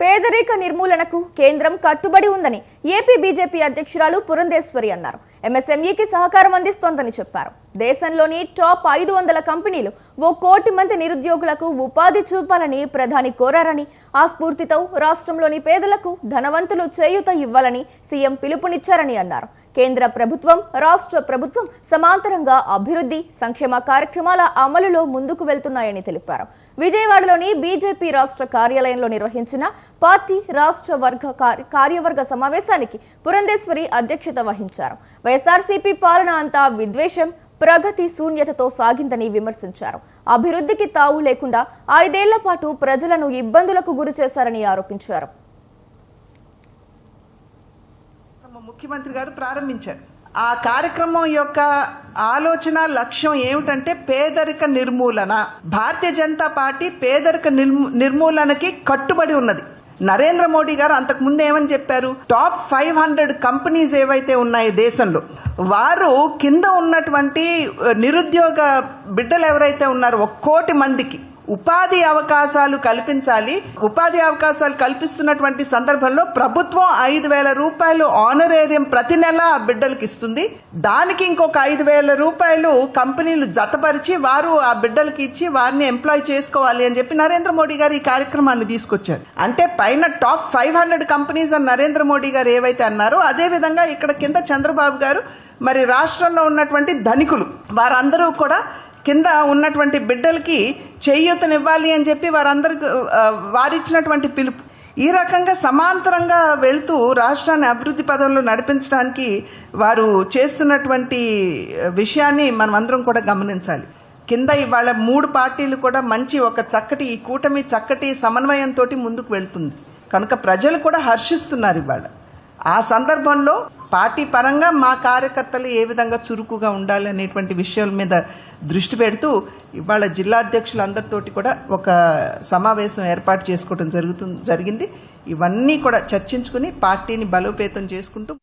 పేదరిక నిర్మూలనకు కేంద్రం కట్టుబడి ఉందని ఏపీ బీజేపీ అధ్యక్షురాలు పురంధేశ్వరి అన్నారు. ఎంఎస్ఎంఈకి సహకారం అందిస్తోందని చెప్పారు. దేశంలోని టాప్ ఐదు వందల కంపెనీలు ఓ కోటి మంది నిరుద్యోగులకు ఉపాధి చూపాలని ప్రధాని కోరారని ఆ స్ఫూర్తితో రాష్ట్రంలోని పేదలకు ధనవంతులు చేయూత ఇవ్వాలని సీఎం పిలుపునిచ్చారని అన్నారు. కేంద్ర ప్రభుత్వం రాష్ట్ర ప్రభుత్వం సమాంతరంగా అభివృద్ధి సంక్షేమ కార్యక్రమాల అమలులో ముందుకు వెళ్తున్నాయని తెలిపారు. విజయవాడలోని బీజేపీ రాష్ట్ర కార్యాలయంలో నిర్వహించిన పార్టీ రాష్ట్ర వర్గ కార్య- కార్యవర్గ సమావేశానికి పురంధేశ్వరి అధ్యక్షత వహించారు. వైఎస్ఆర్సీపీ పాలన అంతా విద్వేషం ప్రగతి శూన్యతతో సాగిందని విమర్శించారు. అభివృద్ధికి తావు లేకుండా ఐదేళ్ళ పాటు ప్రజలను ఇబ్బందులకు గురి చేశారని ఆరోపించారు. ముఖ్యమంత్రి గారు ప్రారంభించారు. ఆ కార్యక్రమం యొక్క ఆలోచన లక్ష్యం ఏమిటంటే పేదరిక నిర్మూలన. భారతీయ జనతా పార్టీ పేదరిక నిర్మూలనకి కట్టుబడి ఉన్నది. నరేంద్ర మోడీ గారు అంతకుముందు ఏమని చెప్పారు? టాప్ ఫైవ్ హండ్రెడ్ కంపెనీస్ ఏవైతే ఉన్నాయో దేశంలో వారు కింద ఉన్నటువంటి నిరుద్యోగ బిడ్డలు ఎవరైతే ఉన్నారో ఒక కోటి మందికి ఉపాధి అవకాశాలు కల్పించాలి. ఉపాధి అవకాశాలు కల్పిస్తున్నటువంటి సందర్భంలో ప్రభుత్వం ఐదు వేల రూపాయలు ఆనరేరియం ప్రతి నెల ఆ బిడ్డలకి ఇస్తుంది. దానికి ఇంకొక ఐదు వేల రూపాయలు కంపెనీలు జతపరిచి వారు ఆ బిడ్డలకి ఇచ్చి వారిని ఎంప్లాయ్ చేసుకోవాలి అని చెప్పి నరేంద్ర మోడీ గారు ఈ కార్యక్రమాన్ని తీసుకొచ్చారు. అంటే పైన టాప్ ఫైవ్ హండ్రెడ్ కంపెనీస్ అని నరేంద్ర మోడీ గారు ఏవైతే అన్నారో అదే విధంగా ఇక్కడ కింద చంద్రబాబు గారు మరి రాష్ట్రంలో ఉన్నటువంటి ధనికులు. వారందరూ కూడా కింద ఉన్నటువంటి బిడ్డలకి చేయూతనివ్వాలి అని చెప్పి వారందరికి వారిచ్చినటువంటి పిలుపు. ఈ రకంగా సమాంతరంగా వెళ్తూ రాష్ట్రాన్ని అభివృద్ధి పదంలో నడిపించడానికి వారు చేస్తున్నటువంటి విషయాన్ని మనం అందరం కూడా గమనించాలి. కింద ఇవాళ మూడు పార్టీలు కూడా మంచి ఒక చక్కటి ఈ కూటమి చక్కటి సమన్వయంతో ముందుకు వెళ్తుంది. కనుక ప్రజలు కూడా హర్షిస్తున్నారు ఇవాళ. ఆ సందర్భంలో పార్టీ పరంగా మా కార్యకర్తలు ఏ విధంగా చురుకుగా ఉండాలి అనేటువంటి విషయాల మీద దృష్టి పెడుతూ ఇవాళ జిల్లా అధ్యక్షులందరితోటి కూడా ఒక సమావేశం ఏర్పాటు చేసుకోవడం జరుగుతుంది జరిగింది. ఇవన్నీ కూడా చర్చించుకుని పార్టీని బలోపేతం చేసుకుంటూ